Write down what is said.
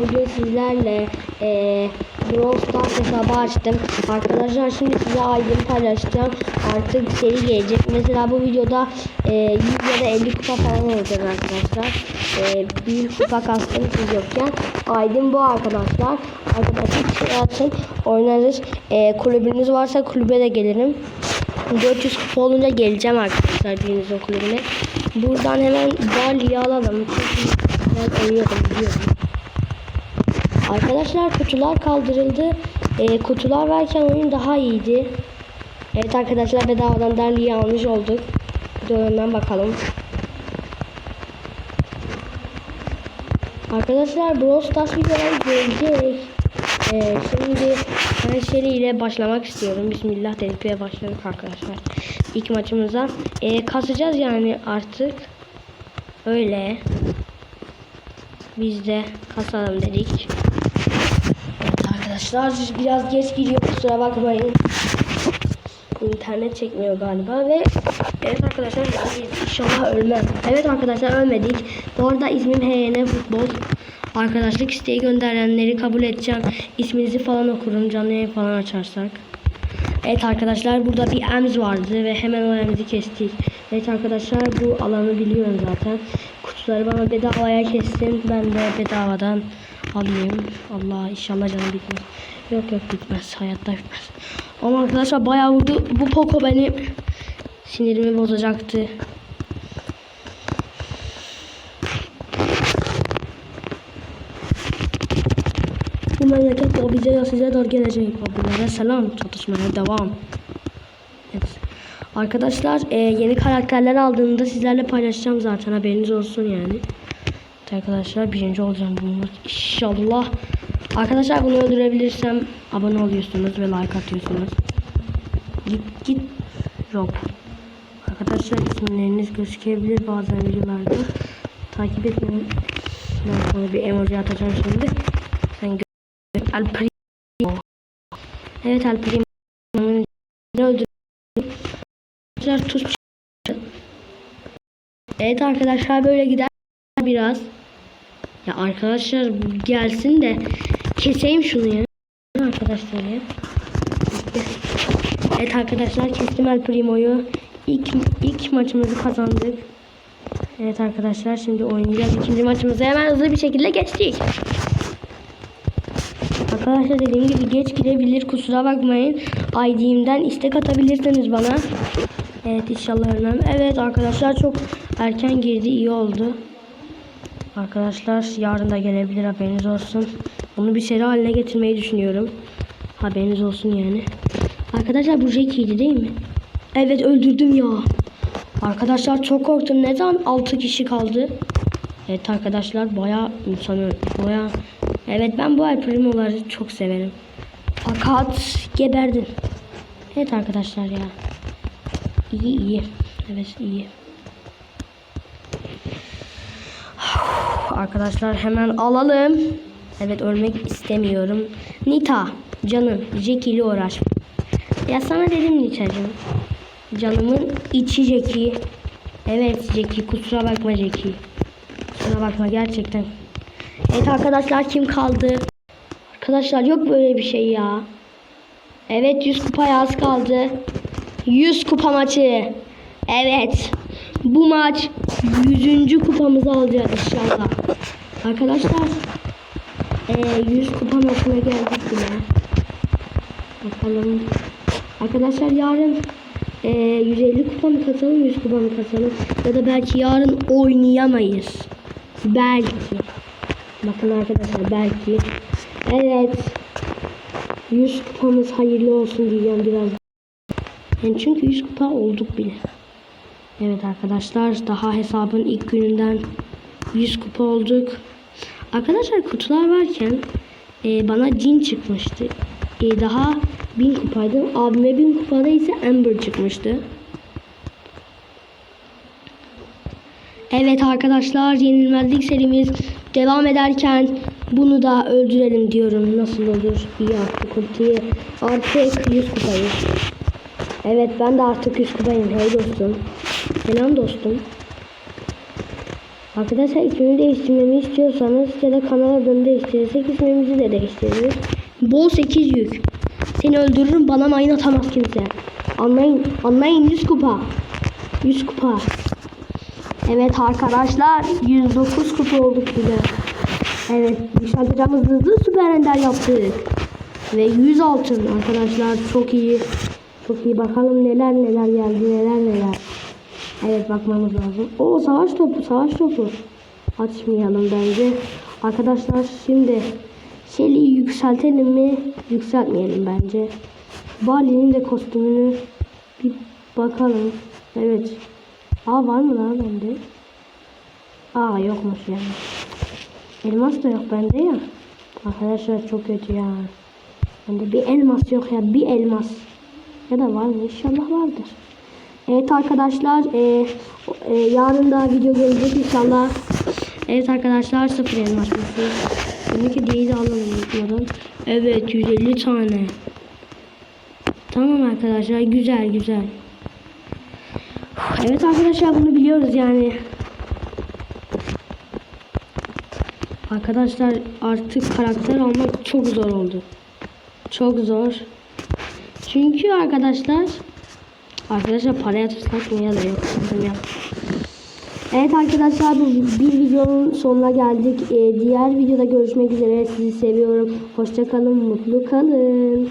bugün sizlerle e, Brawl Stars hesabı açtım. Arkadaşlar şimdi size ID paylaşacağım. Artık seri gelecek. Mesela bu videoda e, 100 ya da 50 kupa falan olacak arkadaşlar. E, bir kupa kastım siz yokken. ID'm bu arkadaşlar. Arkadaşlar şey atın oynarız. E, kulübünüz varsa kulübe de gelirim. 400 kupa olunca geleceğim arkadaşlar birinizin kulübüne. Buradan hemen Dali'yi alalım. Çünkü ben ölüyorum biliyorum. Arkadaşlar kutular kaldırıldı. Ee, kutular varken oyun daha iyiydi. Evet arkadaşlar bedavadan Dali'yi almış olduk. Videolarından bakalım. Arkadaşlar Brawl Stars videoları gelecek. Ee, şimdi ben seriyle başlamak istiyorum. Bismillah dedik ve başladık arkadaşlar. İlk maçımıza. Ee, kasacağız yani artık. Öyle. Biz de kasalım dedik. Arkadaşlar biraz geç giriyor kusura bakmayın. İnternet çekmiyor galiba ve evet arkadaşlar inşallah ölmem. Evet arkadaşlar ölmedik. Bu arada ismim HN Futbol. Arkadaşlık isteği gönderenleri kabul edeceğim. İsminizi falan okurum canlı yayın falan açarsak. Evet arkadaşlar burada bir ems vardı ve hemen o emzi kestik. Evet arkadaşlar bu alanı biliyorum zaten. Kutuları bana bedavaya kessin. Ben de bedavadan alayım. Allah inşallah canım bitmez. Yok yok bitmez. Hayatta bitmez. Ama arkadaşlar bayağı vurdu. Bu Poco benim sinirimi bozacaktı. Bu memleket o bize ya size dar gelecek. Abilere selam. Çatışmaya devam. Evet. Arkadaşlar e, yeni karakterler aldığımda sizlerle paylaşacağım zaten haberiniz olsun yani. Arkadaşlar birinci olacağım bunu inşallah. Arkadaşlar bunu öldürebilirsem abone oluyorsunuz ve like atıyorsunuz. Git git Rob. Arkadaşlar isimleriniz gözükebilir bazen videolarda. Takip etmeyin. Ben sana bir emoji atacağım şimdi. Sen gö El. Evet El. Arkadaşlar tuz Evet arkadaşlar böyle gider biraz. Ya arkadaşlar gelsin de keseyim şunu ya. Arkadaşlar ya. Evet arkadaşlar kestim El Primo'yu. İlk, ilk maçımızı kazandık. Evet arkadaşlar şimdi oynayacağız. ikinci maçımızı hemen hızlı bir şekilde geçtik. Arkadaşlar dediğim gibi geç girebilir kusura bakmayın. ID'imden istek atabilirsiniz bana. Evet inşallah ölmem. Evet arkadaşlar çok erken girdi iyi oldu. Arkadaşlar yarın da gelebilir haberiniz olsun. Bunu bir seri haline getirmeyi düşünüyorum. Haberiniz olsun yani. Arkadaşlar bu Jackie'ydi değil mi? Evet öldürdüm ya. Arkadaşlar çok korktum. Neden 6 kişi kaldı? Evet arkadaşlar baya insanı baya Evet ben bu El Primo'ları çok severim. Fakat geberdin. Evet arkadaşlar ya. İyi iyi. Evet iyi. Arkadaşlar hemen alalım. Evet ölmek istemiyorum. Nita canım Jackie ile uğraş. Ya sana dedim Nita'cığım. Canımın içi Jackie. Evet Jackie kusura bakma Jackie. Kusura bakma gerçekten. Evet arkadaşlar kim kaldı? Arkadaşlar yok böyle bir şey ya. Evet 100 kupaya az kaldı. 100 kupa maçı. Evet. Bu maç 100. kupamızı alacağız inşallah. Arkadaşlar e, 100 kupa maçına geldik bile. Bakalım. Arkadaşlar yarın e, 150 kupa mı kasalım 100 kupa kasalım ya da belki yarın oynayamayız. Belki. Bakın arkadaşlar belki. Evet. 100 kupamız hayırlı olsun diyeceğim biraz. Yani çünkü 100 kupa olduk bile. Evet arkadaşlar daha hesabın ilk gününden 100 kupa olduk. Arkadaşlar kutular varken e, bana cin çıkmıştı. E, daha 1000 kupaydım. Abime 1000 kupada ise Amber çıkmıştı. Evet arkadaşlar yenilmezlik serimiz devam ederken bunu da öldürelim diyorum. Nasıl olur? İyi artık ultiyi. Artık 100 kupayız. Evet ben de artık 100 kupayım. Hey dostum. Selam dostum. Arkadaşlar ismimi değiştirmemi istiyorsanız ya da kanal adını değiştirirsek ismimizi de değiştiririz. Bol 8 yük. Seni öldürürüm bana mayın atamaz kimse. Anlayın, anlayın 100 kupa. 100 kupa. Evet arkadaşlar 109 kupa olduk bile. Evet dışarıdacağımız hızlı süper ender yaptık. Ve 100 altın arkadaşlar çok iyi. Çok iyi bakalım neler neler geldi neler neler. Evet bakmamız lazım. O savaş topu savaş topu. Açmayalım bence. Arkadaşlar şimdi Shelly'i yükseltelim mi? Yükseltmeyelim bence. Bali'nin de kostümünü bir bakalım. Evet. Aa var mı lan bende? Aa yokmuş yani. Elmas da yok bende ya. Arkadaşlar çok kötü ya. Bende bir elmas yok ya. Bir elmas. Ya da var mı? İnşallah vardır. Evet arkadaşlar. E, e, yarın da video gelecek inşallah. Evet arkadaşlar sıfır elmas mısın? Demek hediyeyi de alalım unutmadan. Evet 150 tane. Tamam arkadaşlar güzel güzel. Evet arkadaşlar bunu biliyoruz yani. Arkadaşlar artık karakter almak çok zor oldu. Çok zor. Çünkü arkadaşlar arkadaşlar paraya tutsak mı ya da yok ya. Evet arkadaşlar bu bir videonun sonuna geldik. Ee, diğer videoda görüşmek üzere. Sizi seviyorum. Hoşça kalın, mutlu kalın.